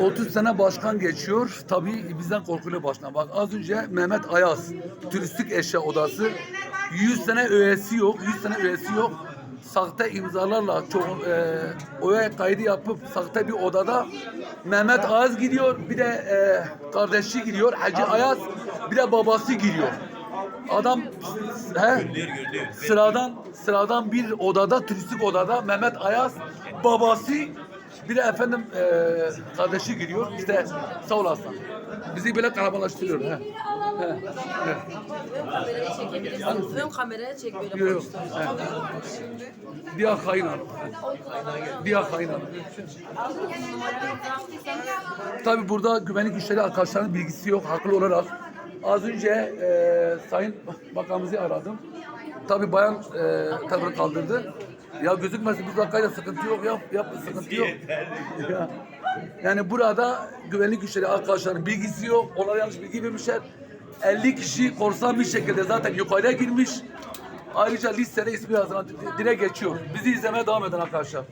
30 sene başkan geçiyor. Tabii bizden korkuluyor başkan. Bak az önce Mehmet Ayaz, turistik eşya odası. 100 sene üyesi yok. 100 sene üyesi yok. Sahte imzalarla çok e, oya kaydı yapıp sahte bir odada Mehmet Ayaz giriyor. Bir de e, kardeşi giriyor. Hacı Ayaz. Bir de babası giriyor. Adam he, sıradan sıradan bir odada turistik odada Mehmet Ayaz babası bir de efendim eee kardeşi giriyor. İşte sağ olasın. Bizi böyle kalabalaştırıyor. He. He. He. Kameraya çekebilirsin. Ön kameraya çek böyle Yok, yok. He. Diğer kayın hanım. Diğer kayın hanım. Tabi burada güvenlik güçleri arkadaşlarının bilgisi yok haklı olarak. Az önce eee Sayın Bakanımızı aradım. Tabi bayan eee tavrı kaldırdı. Ya gözükmesin bu dakikayla sıkıntı yok yap yap sıkıntı yok. Ya. Yani burada güvenlik güçleri arkadaşların bilgisi yok. Onlara yanlış bilgi vermişler. 50 kişi korsan bir şekilde zaten yukarıya girmiş. Ayrıca listede ismi yazılan dire geçiyor. Bizi izlemeye devam edin arkadaşlar.